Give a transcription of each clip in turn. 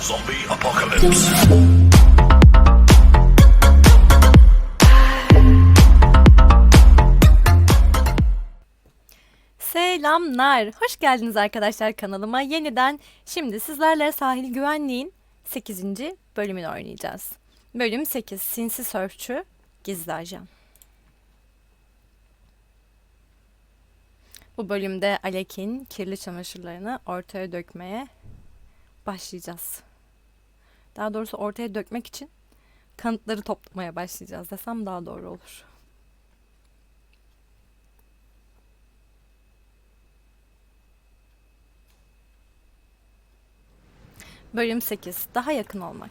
Zombie apocalypse. Selamlar. Hoş geldiniz arkadaşlar kanalıma. Yeniden şimdi sizlerle sahil güvenliğin 8. bölümünü oynayacağız. Bölüm 8. Sinsi Sörfçü Gizli Ajan. Bu bölümde Alek'in kirli çamaşırlarını ortaya dökmeye başlayacağız. Daha doğrusu ortaya dökmek için kanıtları toplamaya başlayacağız desem daha doğru olur. Bölüm 8. Daha yakın olmak.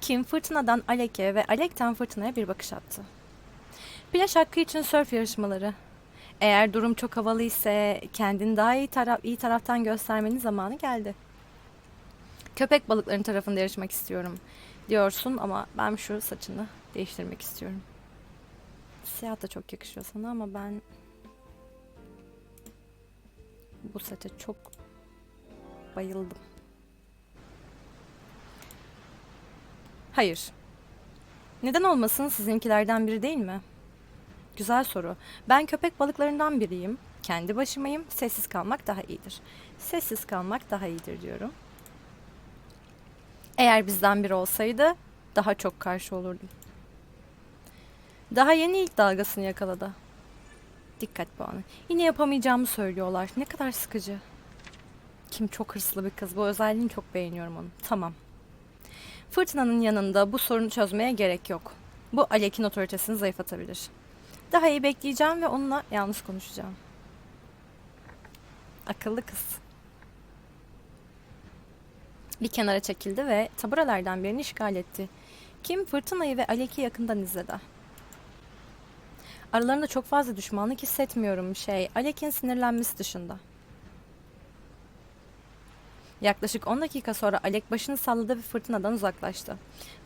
Kim fırtınadan Alek'e ve Alek'ten fırtınaya bir bakış attı. Plaj hakkı için sörf yarışmaları. Eğer durum çok havalı ise kendini daha iyi, taraf, iyi taraftan göstermenin zamanı geldi. Köpek balıklarının tarafında yarışmak istiyorum diyorsun ama ben şu saçını değiştirmek istiyorum. Siyah da çok yakışıyor sana ama ben bu saça çok bayıldım. Hayır. Neden olmasın sizinkilerden biri değil mi? Güzel soru. Ben köpek balıklarından biriyim. Kendi başımayım. Sessiz kalmak daha iyidir. Sessiz kalmak daha iyidir diyorum. Eğer bizden biri olsaydı daha çok karşı olurdum. Daha yeni ilk dalgasını yakaladı. Dikkat puanı. Yine yapamayacağımı söylüyorlar. Ne kadar sıkıcı. Kim çok hırslı bir kız. Bu özelliğini çok beğeniyorum onu. Tamam. Fırtınanın yanında bu sorunu çözmeye gerek yok. Bu Alek'in otoritesini zayıflatabilir. Daha iyi bekleyeceğim ve onunla yalnız konuşacağım. Akıllı kız. Bir kenara çekildi ve taburalardan birini işgal etti. Kim fırtınayı ve Alek'i yakından izledi. Aralarında çok fazla düşmanlık hissetmiyorum şey. Alek'in sinirlenmesi dışında. Yaklaşık 10 dakika sonra Alek başını salladı ve fırtınadan uzaklaştı.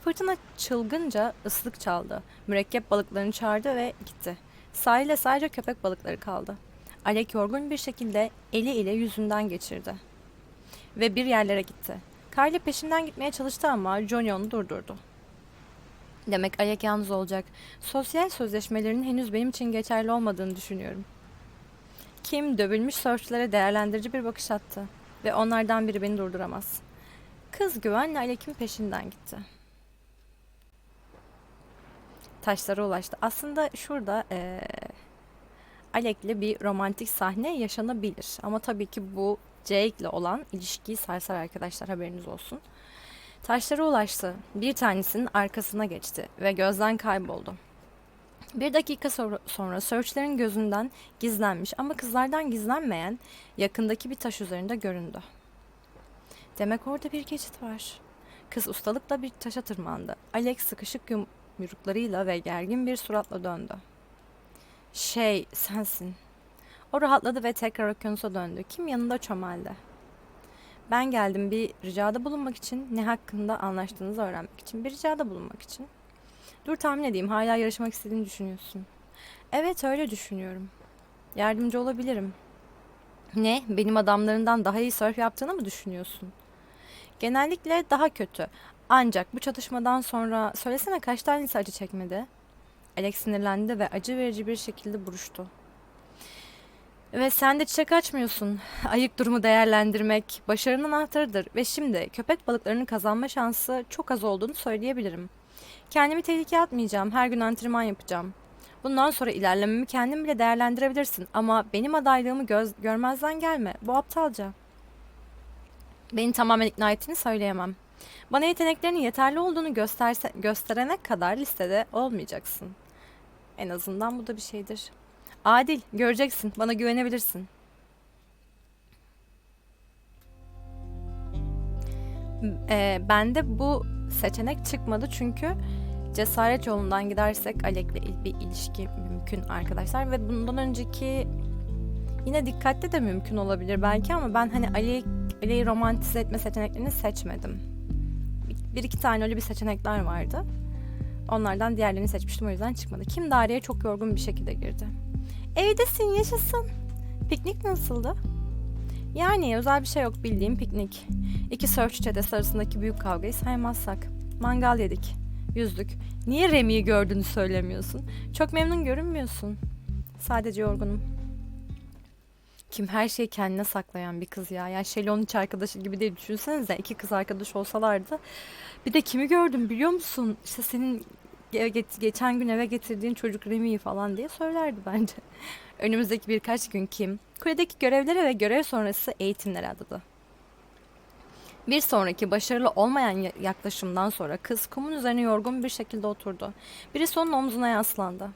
Fırtına çılgınca ıslık çaldı. Mürekkep balıklarını çağırdı ve gitti. Sahile sadece köpek balıkları kaldı. Alek yorgun bir şekilde eli ile yüzünden geçirdi. Ve bir yerlere gitti. Carly peşinden gitmeye çalıştı ama Johnny onu durdurdu. Demek Alek yalnız olacak. Sosyal sözleşmelerin henüz benim için geçerli olmadığını düşünüyorum. Kim dövülmüş sörfçülere değerlendirici bir bakış attı ve onlardan biri beni durduramaz. Kız güvenle Alek'in peşinden gitti. Taşlara ulaştı. Aslında şurada eee Alek'le bir romantik sahne yaşanabilir. Ama tabii ki bu Jake'le olan ilişkiyi sarsar arkadaşlar haberiniz olsun. Taşlara ulaştı. Bir tanesinin arkasına geçti ve gözden kayboldu. Bir dakika sonra, sonra Search'lerin gözünden gizlenmiş ama kızlardan gizlenmeyen yakındaki bir taş üzerinde göründü. Demek orada bir geçit var. Kız ustalıkla bir taşa tırmandı. Alex sıkışık yumruklarıyla ve gergin bir suratla döndü. Şey, sensin. O rahatladı ve tekrar okyanusa döndü. Kim yanında çömeldi. Ben geldim bir ricada bulunmak için, ne hakkında anlaştığınızı öğrenmek için, bir ricada bulunmak için. Dur tahmin edeyim, hala yarışmak istediğini düşünüyorsun. Evet, öyle düşünüyorum. Yardımcı olabilirim. Ne, benim adamlarından daha iyi surf yaptığını mı düşünüyorsun? Genellikle daha kötü. Ancak bu çatışmadan sonra söylesene kaç tanesi acı çekmedi? Alex sinirlendi ve acı verici bir şekilde buruştu. Ve sen de çiçek açmıyorsun. Ayık durumu değerlendirmek başarının anahtarıdır ve şimdi köpek balıklarının kazanma şansı çok az olduğunu söyleyebilirim. Kendimi tehlikeye atmayacağım. Her gün antrenman yapacağım. Bundan sonra ilerlememi kendin bile değerlendirebilirsin ama benim adaylığımı göz, görmezden gelme. Bu aptalca. Beni tamamen ikna ettiğini söyleyemem. Bana yeteneklerinin yeterli olduğunu gösterse, gösterene kadar listede olmayacaksın. En azından bu da bir şeydir. Adil, göreceksin. Bana güvenebilirsin. Ee, bende bu seçenek çıkmadı çünkü cesaret yolundan gidersek Alek'le bir ilişki mümkün arkadaşlar ve bundan önceki yine dikkatli de mümkün olabilir belki ama ben hani Ali Ali'yi romantize etme seçeneklerini seçmedim. Bir iki tane öyle bir seçenekler vardı. Onlardan diğerlerini seçmiştim o yüzden çıkmadı. Kim daireye çok yorgun bir şekilde girdi. Evdesin yaşasın. Piknik nasıldı? Yani özel bir şey yok bildiğim piknik. İki sörfçü çetesi arasındaki büyük kavgayı saymazsak. Mangal yedik. Yüzdük. Niye Remi'yi gördüğünü söylemiyorsun? Çok memnun görünmüyorsun. Sadece yorgunum. Kim her şeyi kendine saklayan bir kız ya. Yani Şeli onun hiç arkadaşı gibi değil. Düşünsenize iki kız arkadaş olsalardı. Bir de kimi gördüm biliyor musun? İşte senin geçen gün eve getirdiğin çocuk Remi'yi falan diye söylerdi bence. Önümüzdeki birkaç gün Kim, kuledeki görevlere ve görev sonrası eğitimlere adadı. Bir sonraki başarılı olmayan ya- yaklaşımdan sonra kız kumun üzerine yorgun bir şekilde oturdu. Birisi onun omzuna yaslandı.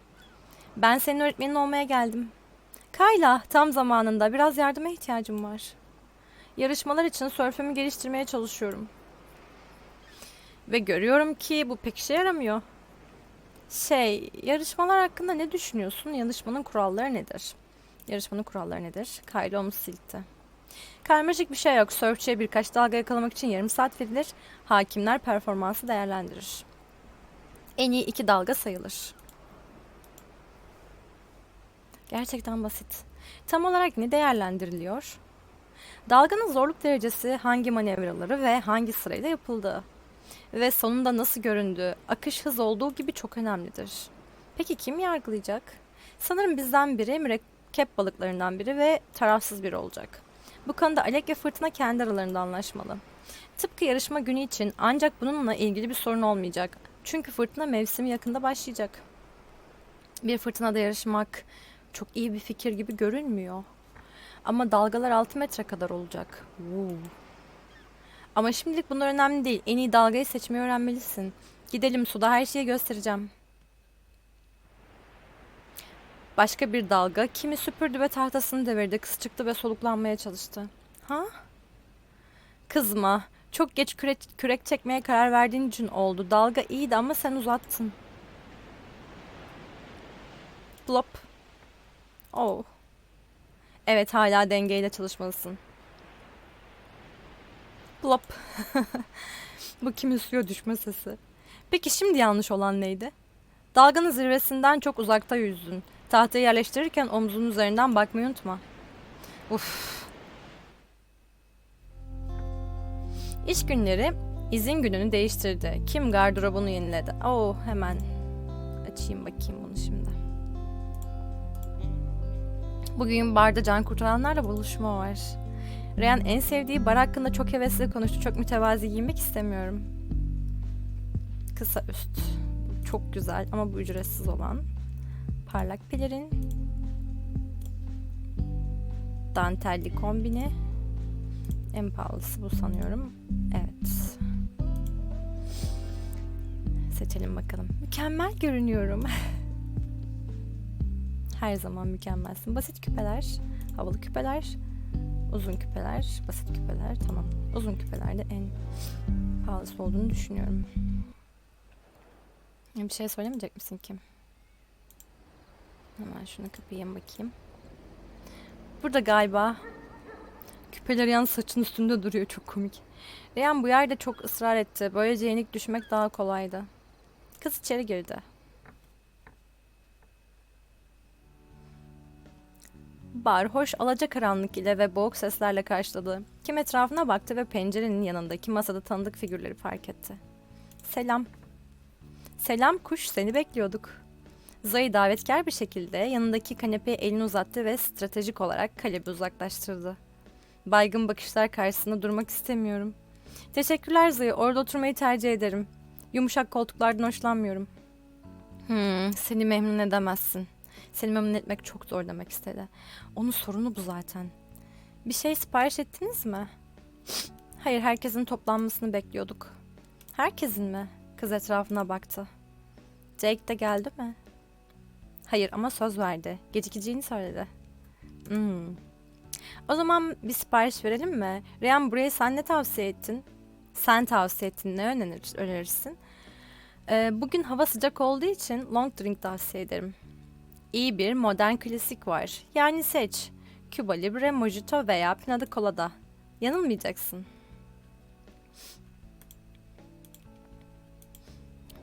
Ben senin öğretmenin olmaya geldim. Kayla, tam zamanında biraz yardıma ihtiyacım var. Yarışmalar için sörfümü geliştirmeye çalışıyorum. Ve görüyorum ki bu pek işe yaramıyor. Şey, yarışmalar hakkında ne düşünüyorsun? Yarışmanın kuralları nedir? Yarışmanın kuralları nedir? Kayla omuz silkti. Karmaşık bir şey yok. Sörfçüye birkaç dalga yakalamak için yarım saat verilir. Hakimler performansı değerlendirir. En iyi iki dalga sayılır. Gerçekten basit. Tam olarak ne değerlendiriliyor? Dalganın zorluk derecesi, hangi manevraları ve hangi sırayla yapıldığı ve sonunda nasıl göründüğü, akış hız olduğu gibi çok önemlidir. Peki kim yargılayacak? Sanırım bizden biri mürekkep balıklarından biri ve tarafsız biri olacak. Bu konuda Alek ve Fırtına kendi aralarında anlaşmalı. Tıpkı yarışma günü için ancak bununla ilgili bir sorun olmayacak. Çünkü fırtına mevsimi yakında başlayacak. Bir fırtınada yarışmak çok iyi bir fikir gibi görünmüyor. Ama dalgalar 6 metre kadar olacak. Woo. Ama şimdilik bunlar önemli değil. En iyi dalgayı seçmeyi öğrenmelisin. Gidelim suda her şeyi göstereceğim. Başka bir dalga kimi süpürdü ve tahtasını devirdi. Kız çıktı ve soluklanmaya çalıştı. Ha? Kızma. Çok geç kürek, kürek çekmeye karar verdiğin için oldu. Dalga iyiydi ama sen uzattın. Blop. Oh. Evet hala dengeyle çalışmalısın. Blop. Bu kimin suya düşme sesi. Peki şimdi yanlış olan neydi? Dalganın zirvesinden çok uzakta yüzdün. Tahtayı yerleştirirken omzunun üzerinden bakmayı unutma. Uf. İş günleri izin gününü değiştirdi. Kim gardırobunu yeniledi? Oo hemen açayım bakayım bunu şimdi. Bugün barda can kurtaranlarla buluşma var. Reyhan en sevdiği bar hakkında çok hevesli konuştu. Çok mütevazi giymek istemiyorum. Kısa üst. Çok güzel ama bu ücretsiz olan. Parlak pelerin. Dantelli kombini. En pahalısı bu sanıyorum. Evet. Seçelim bakalım. Mükemmel görünüyorum. Her zaman mükemmelsin. Basit küpeler, havalı küpeler, uzun küpeler, basit küpeler. Tamam. Uzun küpeler de en pahalısı olduğunu düşünüyorum. Bir şey söylemeyecek misin Kim? Hemen şunu kapayım bakayım. Burada galiba küpeler yan saçın üstünde duruyor. Çok komik. Reyhan bu yerde çok ısrar etti. Böylece yenik düşmek daha kolaydı. Kız içeri girdi. Bar hoş alacakaranlık ile ve boğuk seslerle karşıladı. Kim etrafına baktı ve pencerenin yanındaki masada tanıdık figürleri fark etti. Selam. Selam kuş seni bekliyorduk. Zoe davetkar bir şekilde yanındaki kanepeye elini uzattı ve stratejik olarak kalebi uzaklaştırdı. Baygın bakışlar karşısında durmak istemiyorum. Teşekkürler Zoe orada oturmayı tercih ederim. Yumuşak koltuklardan hoşlanmıyorum. Hmm, seni memnun edemezsin. Seni memnun etmek çok zor demek istedi. Onun sorunu bu zaten. Bir şey sipariş ettiniz mi? Hayır, herkesin toplanmasını bekliyorduk. Herkesin mi? Kız etrafına baktı. Jake de geldi mi? Hayır ama söz verdi. Gecikeceğini söyledi. Hmm. O zaman bir sipariş verelim mi? Reyhan burayı sen ne tavsiye ettin? Sen tavsiye ettin. Ne önerir, önerirsin? Ee, bugün hava sıcak olduğu için long drink tavsiye ederim. İyi bir modern klasik var. Yani seç. Cuba Libre, Mojito veya Pina Colada. Yanılmayacaksın.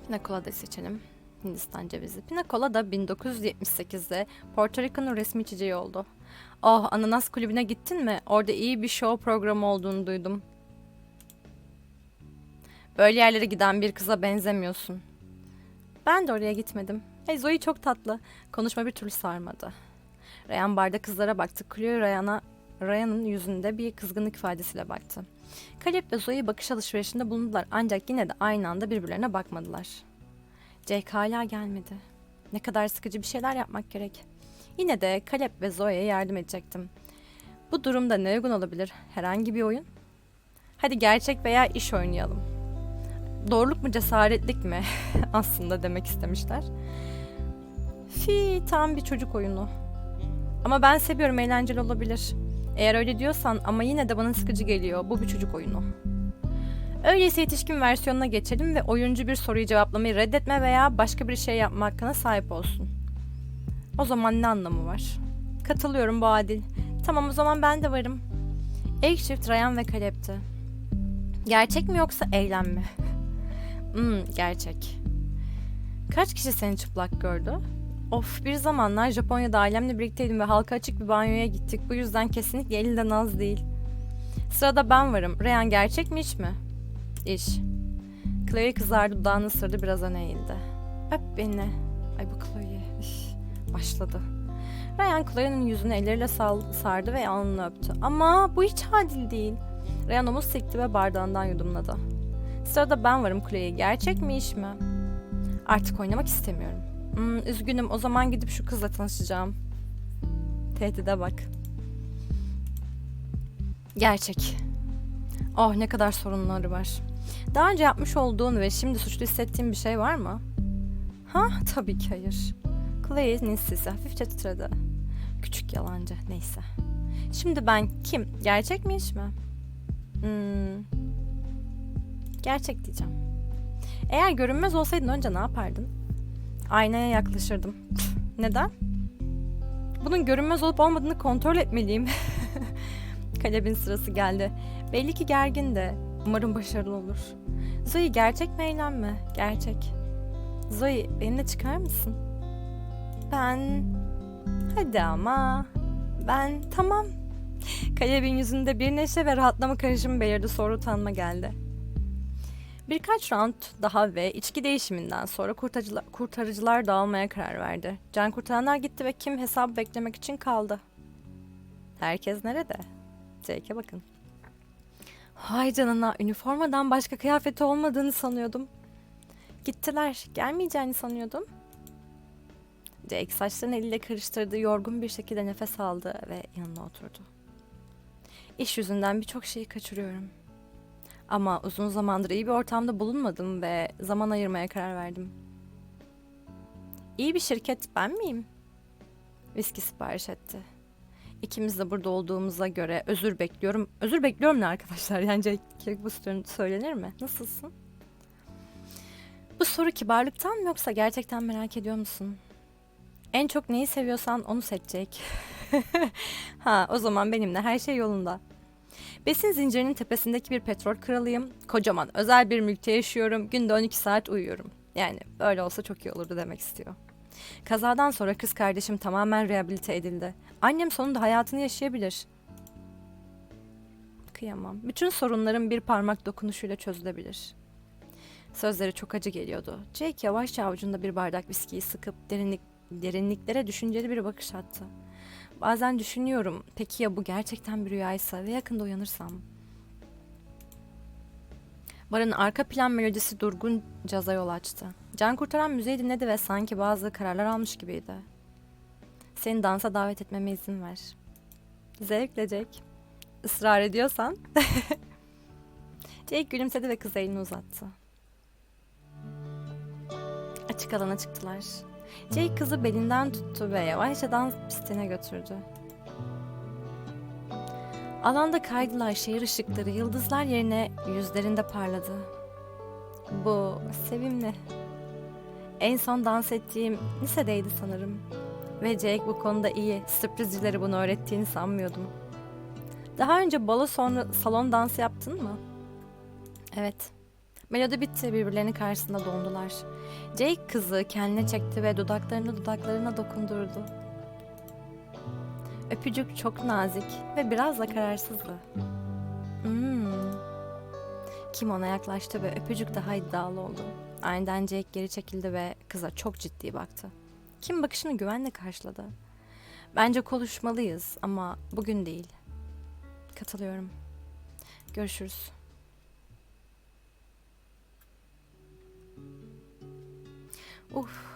Pina Colada'yı seçelim. Hindistan cevizi. Pina Colada 1978'de Porto Rico'nun resmi içeceği oldu. Oh, Ananas Kulübü'ne gittin mi? Orada iyi bir show programı olduğunu duydum. Böyle yerlere giden bir kıza benzemiyorsun. Ben de oraya gitmedim. Hey Zoe çok tatlı. Konuşma bir türlü sarmadı. Ryan barda kızlara baktı. Chloe Ryan'a Ryan'ın yüzünde bir kızgınlık ifadesiyle baktı. Caleb ve Zoe bakış alışverişinde bulundular ancak yine de aynı anda birbirlerine bakmadılar. Jake hala gelmedi. Ne kadar sıkıcı bir şeyler yapmak gerek. Yine de Caleb ve Zoe'ye yardım edecektim. Bu durumda ne uygun olabilir? Herhangi bir oyun? Hadi gerçek veya iş oynayalım. Doğruluk mu cesaretlik mi? Aslında demek istemişler. Fi tam bir çocuk oyunu. Ama ben seviyorum eğlenceli olabilir. Eğer öyle diyorsan ama yine de bana sıkıcı geliyor. Bu bir çocuk oyunu. Öyleyse yetişkin versiyonuna geçelim ve oyuncu bir soruyu cevaplamayı reddetme veya başka bir şey yapma hakkına sahip olsun. O zaman ne anlamı var? Katılıyorum bu adil. Tamam o zaman ben de varım. İlk çift Ryan ve Caleb'ti. Gerçek mi yoksa eylem mi? Hmm, gerçek. Kaç kişi seni çıplak gördü? Of bir zamanlar Japonya'da ailemle birlikteydim ve halka açık bir banyoya gittik. Bu yüzden kesinlikle elinden az değil. Sırada ben varım. Ryan gerçek mi iş mi? İş. Chloe kızardı dudağını ısırdı biraz öne eğildi. Öp beni. Ay bu Chloe. Başladı. Ryan Chloe'nin yüzünü elleriyle sardı ve alnını öptü. Ama bu hiç adil değil. Ryan omuz sikti ve bardağından yudumladı. Sırada ben varım Chloe. Gerçek mi iş mi? Artık oynamak istemiyorum. Hmm, üzgünüm o zaman gidip şu kızla tanışacağım. Tehdide bak. Gerçek. Oh ne kadar sorunları var. Daha önce yapmış olduğun ve şimdi suçlu hissettiğin bir şey var mı? Ha tabii ki hayır. Clay'in sesi hafifçe titredi. Küçük yalancı neyse. Şimdi ben kim? Gerçek mi iş mi? Hmm. Gerçek diyeceğim. Eğer görünmez olsaydın önce ne yapardın? Aynaya yaklaşırdım. Neden? Bunun görünmez olup olmadığını kontrol etmeliyim. Kalebin sırası geldi. Belli ki gergin de. Umarım başarılı olur. Zoe gerçek mi eylem mi? Gerçek. Zoe benimle çıkar mısın? Ben... Hadi ama. Ben tamam. Kalebin yüzünde bir neşe ve rahatlama karışımı belirdi. Sonra utanma geldi. Birkaç round daha ve içki değişiminden sonra kurtarıcılar, kurtarıcılar dağılmaya karar verdi. Can kurtaranlar gitti ve kim hesap beklemek için kaldı. Herkes nerede? Jake'e bakın. Hay canına üniformadan başka kıyafeti olmadığını sanıyordum. Gittiler. Gelmeyeceğini sanıyordum. Jake saçlarını eliyle karıştırdı, yorgun bir şekilde nefes aldı ve yanına oturdu. İş yüzünden birçok şeyi kaçırıyorum. Ama uzun zamandır iyi bir ortamda bulunmadım ve zaman ayırmaya karar verdim. İyi bir şirket ben miyim? Viski sipariş etti. İkimiz de burada olduğumuza göre özür bekliyorum. Özür bekliyorum ne arkadaşlar? Yani Jack Kilbuster'ın söylenir mi? Nasılsın? Bu soru kibarlıktan mı yoksa gerçekten merak ediyor musun? En çok neyi seviyorsan onu seçecek. ha o zaman benimle her şey yolunda. Besin zincirinin tepesindeki bir petrol kralıyım. Kocaman özel bir mülkte yaşıyorum. Günde 12 saat uyuyorum. Yani böyle olsa çok iyi olurdu demek istiyor. Kazadan sonra kız kardeşim tamamen rehabilite edildi. Annem sonunda hayatını yaşayabilir. Kıyamam. Bütün sorunlarım bir parmak dokunuşuyla çözülebilir. Sözleri çok acı geliyordu. Jake yavaşça avucunda bir bardak viskiyi sıkıp derinlik, derinliklere düşünceli bir bakış attı. Bazen düşünüyorum, peki ya bu gerçekten bir rüyaysa ve yakında uyanırsam? Barın arka plan melodisi durgun caza yol açtı. Can kurtaran müziği dinledi ve sanki bazı kararlar almış gibiydi. Seni dansa davet etmeme izin ver. Zevkle Jack. Israr ediyorsan. Jake gülümsedi ve kıza elini uzattı. Açık alana çıktılar. Jake kızı belinden tuttu ve yavaşça dans pistine götürdü. Alanda kaydılar şehir ışıkları, yıldızlar yerine yüzlerinde parladı. Bu sevimli. En son dans ettiğim lisedeydi sanırım. Ve Jake bu konuda iyi. Sürprizcileri bunu öğrettiğini sanmıyordum. Daha önce balo sonra salon dansı yaptın mı? Evet. Melodi bitti, birbirlerinin karşısında dondular. Jake kızı kendine çekti ve dudaklarını dudaklarına dokundurdu. Öpücük çok nazik ve biraz da kararsızdı. Hmm. Kim ona yaklaştı ve öpücük daha iddialı oldu. Aniden Jake geri çekildi ve kıza çok ciddi baktı. Kim bakışını güvenle karşıladı. Bence konuşmalıyız ama bugün değil. Katılıyorum. Görüşürüz. Uf.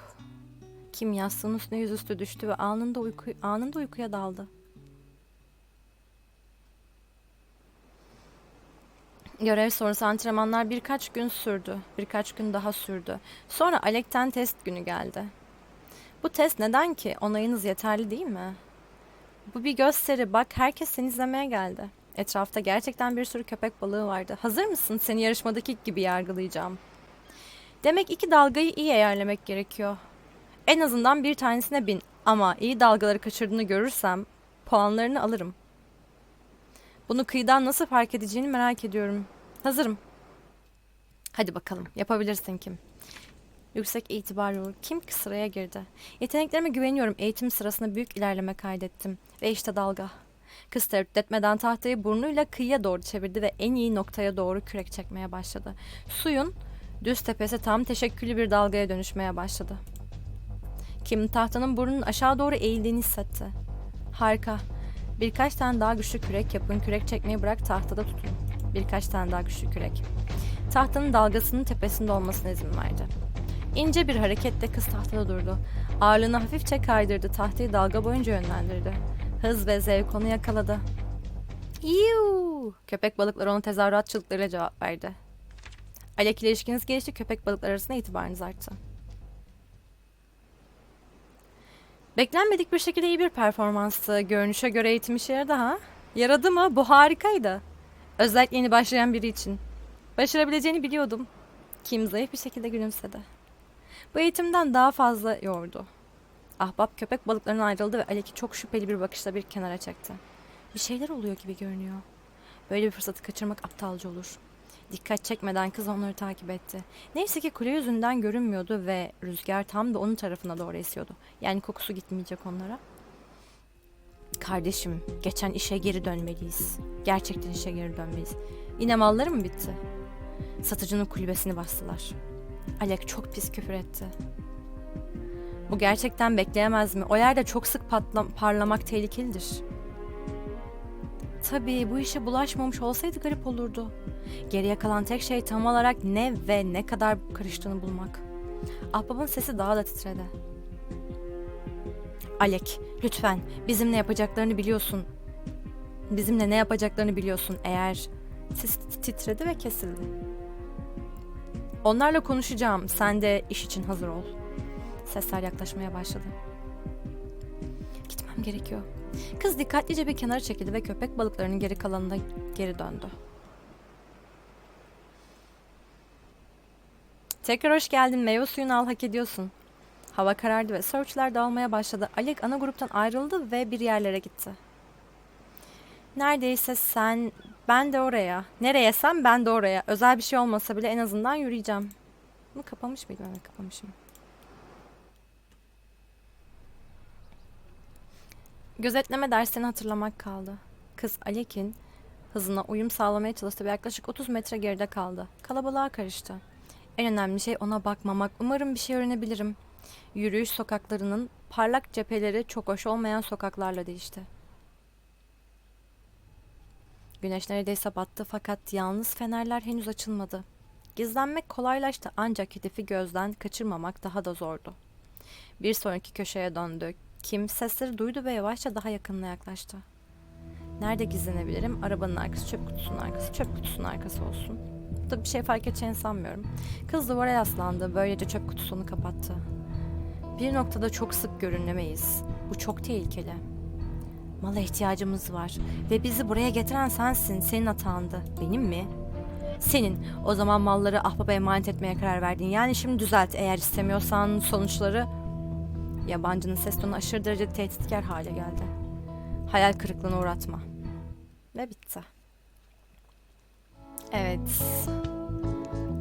Kim yastığın üstüne yüzüstü düştü ve anında, uyku, anında uykuya daldı. Görev sonrası antrenmanlar birkaç gün sürdü. Birkaç gün daha sürdü. Sonra Alek'ten test günü geldi. Bu test neden ki? Onayınız yeterli değil mi? Bu bir gösteri. Bak herkes seni izlemeye geldi. Etrafta gerçekten bir sürü köpek balığı vardı. Hazır mısın? Seni yarışmadaki gibi yargılayacağım. Demek iki dalgayı iyi ayarlamak gerekiyor. En azından bir tanesine bin. Ama iyi dalgaları kaçırdığını görürsem puanlarını alırım. Bunu kıyıdan nasıl fark edeceğini merak ediyorum. Hazırım. Hadi bakalım. Yapabilirsin kim? Yüksek itibarlı olur. Kim ki sıraya girdi? Yeteneklerime güveniyorum. Eğitim sırasında büyük ilerleme kaydettim. Ve işte dalga. Kız tereddüt tahtayı burnuyla kıyıya doğru çevirdi ve en iyi noktaya doğru kürek çekmeye başladı. Suyun düz tepesi tam teşekküllü bir dalgaya dönüşmeye başladı. Kim tahtanın burnunun aşağı doğru eğildiğini hissetti. Harika. Birkaç tane daha güçlü kürek yapın. Kürek çekmeyi bırak tahtada tutun. Birkaç tane daha güçlü kürek. Tahtanın dalgasının tepesinde olmasına izin verdi. İnce bir hareketle kız tahtada durdu. Ağırlığını hafifçe kaydırdı. Tahtayı dalga boyunca yönlendirdi. Hız ve zevk onu yakaladı. Yuu! Köpek balıkları ona tezahürat çığlıklarıyla cevap verdi. Alek ile ilişkiniz gelişti. Köpek balıkları arasında itibarınız arttı. Beklenmedik bir şekilde iyi bir performanstı. Görünüşe göre eğitim işe yaradı ha. Yaradı mı? Bu harikaydı. Özellikle yeni başlayan biri için. Başarabileceğini biliyordum. Kim zayıf bir şekilde gülümsedi. Bu eğitimden daha fazla yordu. Ahbap köpek balıklarından ayrıldı ve Alek'i çok şüpheli bir bakışla bir kenara çekti. Bir şeyler oluyor gibi görünüyor. Böyle bir fırsatı kaçırmak aptalca olur. Dikkat çekmeden kız onları takip etti. Neyse ki kule yüzünden görünmüyordu ve rüzgar tam da onun tarafına doğru esiyordu. Yani kokusu gitmeyecek onlara. Kardeşim, geçen işe geri dönmeliyiz. Gerçekten işe geri dönmeliyiz. Yine malları mı bitti? Satıcının kulübesini bastılar. Alek çok pis küfür etti. Bu gerçekten bekleyemez mi? O yerde çok sık patla- parlamak tehlikelidir. Tabii bu işe bulaşmamış olsaydı garip olurdu. Geriye kalan tek şey tam olarak ne ve ne kadar karıştığını bulmak. Ahbabın sesi daha da titredi. Alek, lütfen bizimle yapacaklarını biliyorsun. Bizimle ne yapacaklarını biliyorsun eğer... Ses titredi ve kesildi. Onlarla konuşacağım. Sen de iş için hazır ol. Sesler yaklaşmaya başladı. Gitmem gerekiyor. Kız dikkatlice bir kenara çekildi ve köpek balıklarının geri kalanına geri döndü. Tekrar hoş geldin. Meyve suyunu al hak ediyorsun. Hava karardı ve searchler dağılmaya başladı. Alek ana gruptan ayrıldı ve bir yerlere gitti. Neredeyse sen, ben de oraya. Nereye sen, ben de oraya. Özel bir şey olmasa bile en azından yürüyeceğim. Bunu kapamış mıydım? Evet kapamışım. Gözetleme derslerini hatırlamak kaldı. Kız Alek'in hızına uyum sağlamaya çalıştı ve yaklaşık 30 metre geride kaldı. Kalabalığa karıştı. En önemli şey ona bakmamak. Umarım bir şey öğrenebilirim. Yürüyüş sokaklarının parlak cepheleri çok hoş olmayan sokaklarla değişti. Güneş neredeyse battı fakat yalnız fenerler henüz açılmadı. Gizlenmek kolaylaştı ancak hedefi gözden kaçırmamak daha da zordu. Bir sonraki köşeye döndü. Kim sesleri duydu ve yavaşça daha yakınına yaklaştı. Nerede gizlenebilirim? Arabanın arkası, çöp kutusunun arkası, çöp kutusunun arkası olsun. Tabii bir şey fark edeceğini sanmıyorum. Kız duvara yaslandı, böylece çöp kutusunu kapattı. Bir noktada çok sık görünmeyiz. Bu çok tehlikeli. Mala ihtiyacımız var ve bizi buraya getiren sensin, senin hatandı. Benim mi? Senin. O zaman malları ahbaba emanet etmeye karar verdin. Yani şimdi düzelt eğer istemiyorsan sonuçları... Yabancının ses tonu aşırı derecede tehditkar hale geldi. Hayal kırıklığına uğratma. Ve bitti. Evet.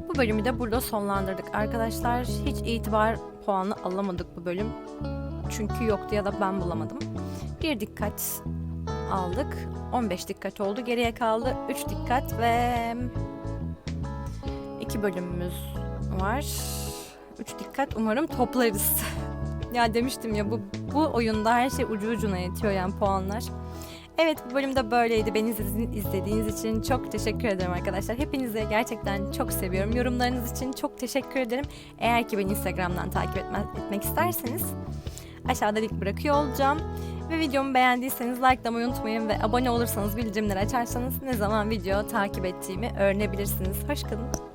Bu bölümü de burada sonlandırdık. Arkadaşlar hiç itibar puanı alamadık bu bölüm. Çünkü yoktu ya da ben bulamadım. Bir dikkat aldık. 15 dikkat oldu. Geriye kaldı 3 dikkat ve 2 bölümümüz var. 3 dikkat umarım toplarız. ya demiştim ya bu bu oyunda her şey ucu ucuna yetiyor yani puanlar. Evet bu bölümde böyleydi. Beni izledi- izlediğiniz için çok teşekkür ederim arkadaşlar. Hepinizi gerçekten çok seviyorum. Yorumlarınız için çok teşekkür ederim. Eğer ki beni Instagram'dan takip etme- etmek isterseniz aşağıda link bırakıyor olacağım. Ve videomu beğendiyseniz likelamayı unutmayın ve abone olursanız bildirimleri açarsanız ne zaman video takip ettiğimi öğrenebilirsiniz. Hoşçakalın.